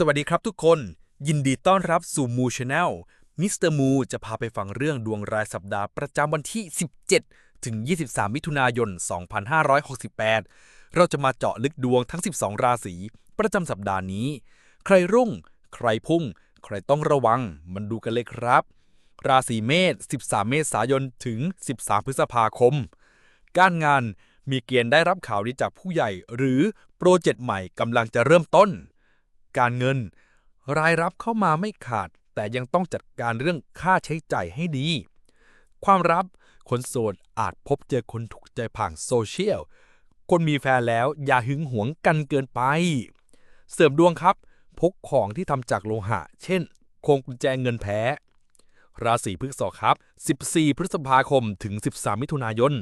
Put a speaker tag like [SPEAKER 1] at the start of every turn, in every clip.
[SPEAKER 1] สวัสดีครับทุกคน ยินดีต้อนรับสู่มูช n แนลมิสเตอร์มูจะพาไปฟังเรื่องดวงรายสัปดาห์ประจำวันที่ 17 ถึง 23 มิถุนายน 2568 เราจะมาเจาะลึกดวงทั้ง 12 ราศีประจำสัปดาห์นี้ ใครรุ่ง ใครพุ่ง ใครต้องระวัง มันดูกันเลยครับ ราศีเมษ 13 เมษายนถึง 13 พฤษภาคม การงานมีเกณฑ์ได้รับข่าวดีจากผู้ใหญ่ หรือโปรเจกต์ใหม่กำลังจะเริ่มต้น การเงิน รายรับเข้ามาไม่ขาด แต่ยังต้องจัดการเรื่องค่าใช้จ่ายให้ดี ความรับคนโสดอาจพบเจอคนถูกใจผ่านโซเชียล คนมีแฟนแล้วอย่าหึงหวงกันเกินไป เสริมดวงครับ พกของที่ทำจากโลหะ เช่น โครงกุญแจเงินแพ้ ราศีพฤษภครับ 14 พฤษภาคมถึง 13 มิถุนายน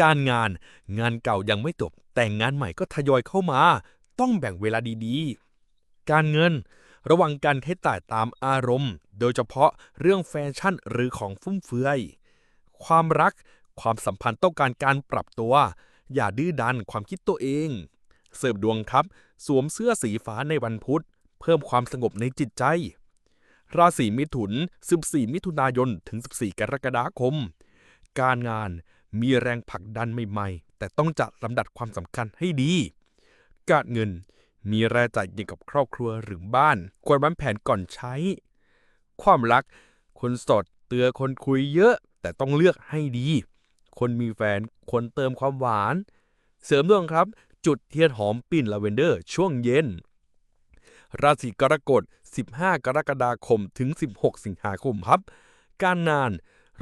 [SPEAKER 1] การงานงานเก่ายังไม่จบแต่งานใหม่ก็ทยอยเข้ามา ต้องแบ่งเวลาดีๆ การเงิน ระวังการใช้จ่ายตามอารมณ์ โดยเฉพาะเรื่องแฟชั่นหรือของฟุ่มเฟือย ความรัก ความสัมพันธ์ต้องการการปรับตัว อย่าดื้อดันความคิดตัวเอง เสริมดวงครับ สวมเสื้อสีฟ้าในวันพุธ เพิ่มความสงบในจิตใจ ราศีมิถุน 14 มิถุนายน ถึง 14 กรกฎาคม การงานมีแรงผลักดันใหม่ๆ แต่ต้องจัดลำดับความสำคัญให้ดี การเงิน มีรายจ่ายเกี่ยวกับครอบครัวหรือบ้าน ควรวางแผนก่อนใช้ ความรัก คนสดเตือคนคุยเยอะ แต่ต้องเลือกให้ดี คนมีแฟนควรเติมความหวาน เสริมดวงครับ จุดเทียนหอมปิ่นลาเวนเดอร์ ช่วงเย็น ราศีกรกฎ 15 กรกฎาคมถึง 16 สิงหาคมครับ การงาน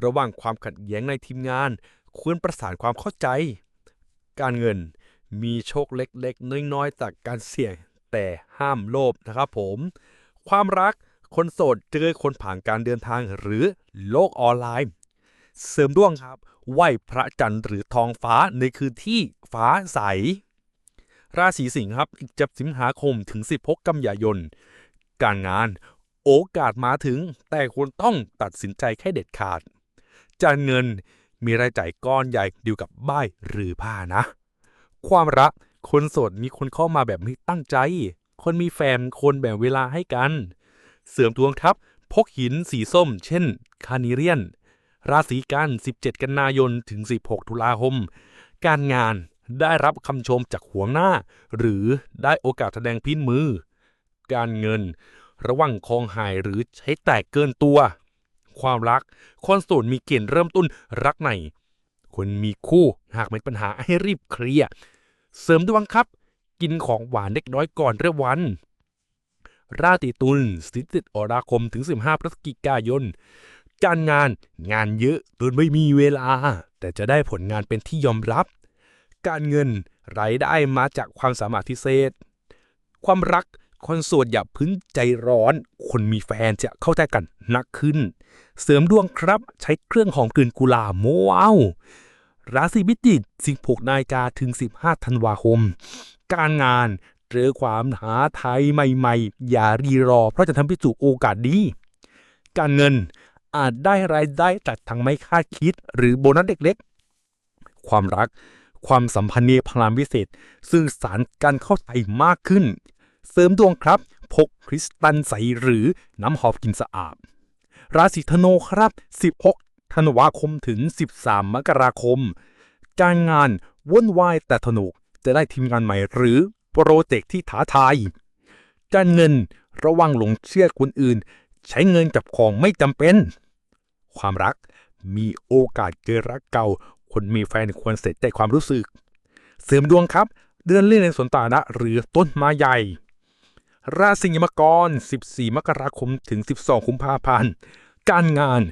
[SPEAKER 1] ระหว่างความขัดแย้งในทีมงาน ควรประสานความเข้าใจ การเงิน มีโชคเล็กๆ น้อยๆ จากการเสี่ยงแต่ห้ามโลภนะครับผม ความรักคนโสดเจอคนผ่านการเดินทางหรือโลกออนไลน์ เสริมดวงครับ ไหวพระจันทร์หรือทองฟ้าในคืนที่ฟ้าใส ราศีสิงห์ครับอีกจับสิงหาคมถึง 16 กันยายน การงานโอกาสมาถึง แต่ควรต้องตัดสินใจแค่เด็ดขาดการเงินมีรายจ่ายก้อนใหญ่ดีลกับบ้ายหรือผ้านะ ความรัก คนโสดมีคนเข้ามาแบบไม่ตั้งใจ คนมีแฟนคนแบ่งเวลาให้กัน เสริมดวงครับพกหินสีส้ม เช่น คานิเรียน ราศีกัน 17 กันยายนถึง 16 ตุลาคม การงานได้รับคำชมจากหัวหน้า หรือได้โอกาสแสดงพิ้นมือ การเงิน ระวังคองหายหรือใช้แตกเกินตัว ความรักคนโสดมีเกณฑ์เริ่มต้นรักใหม่ คนมีคู่ หากมีปัญหาให้รีบเคลียร์เสริมดวงครับ กินของหวานเล็กน้อยก่อนเริ่มวัน ราศีตุล17อราคมถึง 15พฤศจิกายนการงานงานเยอะจนไม่มีเวลา แต่จะได้ผลงานเป็นที่ยอมรับ การเงินรายได้มาจากความสามารถพิเศษ ความรักคนโสดอย่าพึ่งใจร้อน คนมีแฟนจะเข้าใจกันนักขึ้น เสริมดวงครับใช้เครื่องหอมกลิ่นกุหลาบโมว้าว ราศีพิจิก 16 นาฬิกาถึง 15 ธันวาคม การงานเจอความหาไทยใหม่ๆ อย่ารีรอ เพราะจะทำให้สู่โอกาสดี การเงินอาจได้รายได้จากทางไม่คาดคิด หรือโบนัสเล็กๆ ความรัก ความสัมพันธ์มีพลังพิเศษสื่อสารการเข้าใจมากขึ้น เสริมดวงครับ พกคริสตัลใสหรือน้ำหอมกลินสะอาดราศีธนูครับ 16 ธันวาคมถึง 13 มกราคม การงานวุ่นวายแต่สนุกจะได้ทีมงานใหม่หรือโปรเจกต์ที่ท้าทาย การเงินระวังหลงเชื่อคนอื่น ใช้เงินกับของไม่จำเป็น ความรักมีโอกาสเจอรักเก่า คนมีแฟนควรเสร็จใจความรู้สึก เสริมดวงครับ เดือนเล่นในสนสาธารณะหรือต้นไม้ใหญ่ ราศีมังกร 14 มกราคมถึง 12 กุมภาพันธ์ การงาน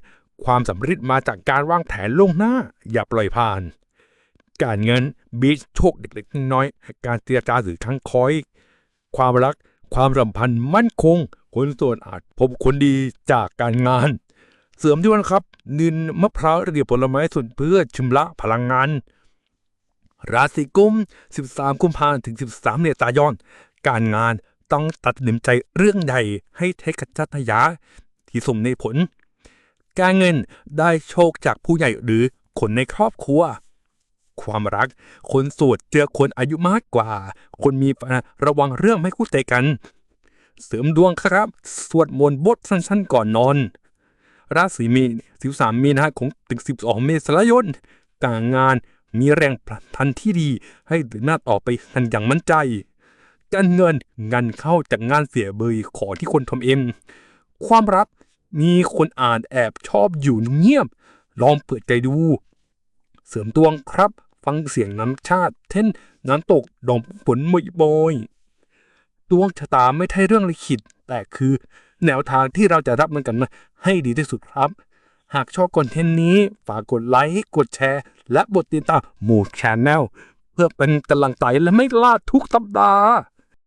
[SPEAKER 1] ความสำเร็จมาจากการวางแผนล่วงหน้า อย่าปล่อยผ่าน การเงินบีชโชคเล็กๆน้อยๆการเจรจาหรือค้งคอย ความรัก ความสัมพันธ์มั่นคง คนโสดอาจพบคนดีจากการงาน เสริมด้วยนครับ นินมะพร้าวเรียบผลไม้ส่วนเพื่อชำระพลังงาน ราศีกุม 13 กุมภาพันธ์ถึง 13 เมษายนการงานต้องตัดสินใจเรื่องใหญ่ให้เทคจัตยาที่สมในผล การเงินได้โชคจากผู้ใหญ่หรือคนในครอบครัว ความรัก คนโสดเจอคนอายุมากกว่า คนมีระวังเรื่องไม่เข้าใจกัน
[SPEAKER 2] เสริมดวงครับ สวดมนต์บทสั้นๆก่อนนอน ราศีมีน13 มีนาคมถึง 12 เมษายนการงานมีแรงผลักดันที่ดี ให้เดินหน้าต่อไปกันอย่างมั่นใจ การเงินเงินเข้าจากงานเสียเบยขอที่คนทำเอง ความรัก มีคนอ่านแอบชอบอยู่เงียบ ลองเปิดใจดู เสริมดวงครับ ฟังเสียงน้ำชาติ เช่นน้ำตกดองฝนมยบอยดวงชะตาไม่ใช่เรื่องลิขิตแต่คือแนวทางที่เราจะรับมันกันมาให้ดีที่สุดครับ หากชอบคอนเทนต์นี้ ฝากกดไลค์กดแชร์ และบทติดตามหมู่ชแนลเพื่อเป็นกำลังใจและไม่พลาดทุกสัปดาห์